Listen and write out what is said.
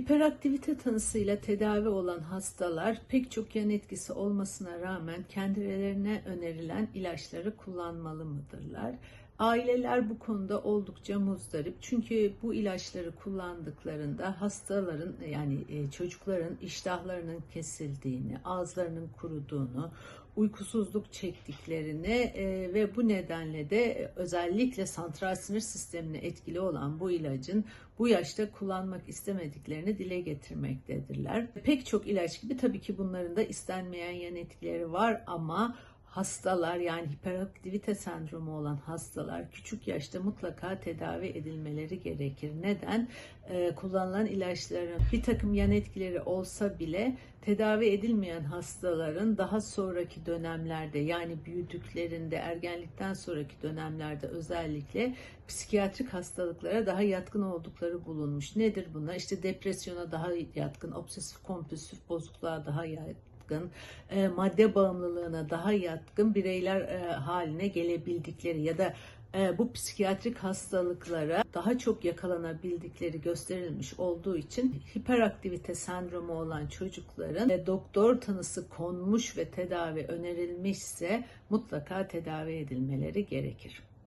Hiperaktivite tanısıyla tedavi olan hastalar pek çok yan etkisi olmasına rağmen kendilerine önerilen ilaçları kullanmalı mıdırlar? Aileler bu konuda oldukça muzdarip. Çünkü bu ilaçları kullandıklarında hastaların yani e, çocukların iştahlarının kesildiğini, ağızlarının kuruduğunu, uykusuzluk çektiklerini e, ve bu nedenle de özellikle santral sinir sistemine etkili olan bu ilacın bu yaşta kullanmak istemediklerini dile getirmektedirler. Pek çok ilaç gibi tabii ki bunların da istenmeyen yan etkileri var ama hastalar yani hiperaktivite sendromu olan hastalar küçük yaşta mutlaka tedavi edilmeleri gerekir. Neden? Ee, kullanılan ilaçların bir takım yan etkileri olsa bile tedavi edilmeyen hastaların daha sonraki dönemlerde yani büyüdüklerinde ergenlikten sonraki dönemlerde özellikle psikiyatrik hastalıklara daha yatkın oldukları bulunmuş. Nedir bunlar? İşte depresyona daha yatkın, obsesif kompulsif bozukluğa daha yatkın yatkın, e, madde bağımlılığına daha yatkın bireyler e, haline gelebildikleri ya da e, bu psikiyatrik hastalıklara daha çok yakalanabildikleri gösterilmiş olduğu için hiperaktivite sendromu olan çocukların doktor tanısı konmuş ve tedavi önerilmişse mutlaka tedavi edilmeleri gerekir.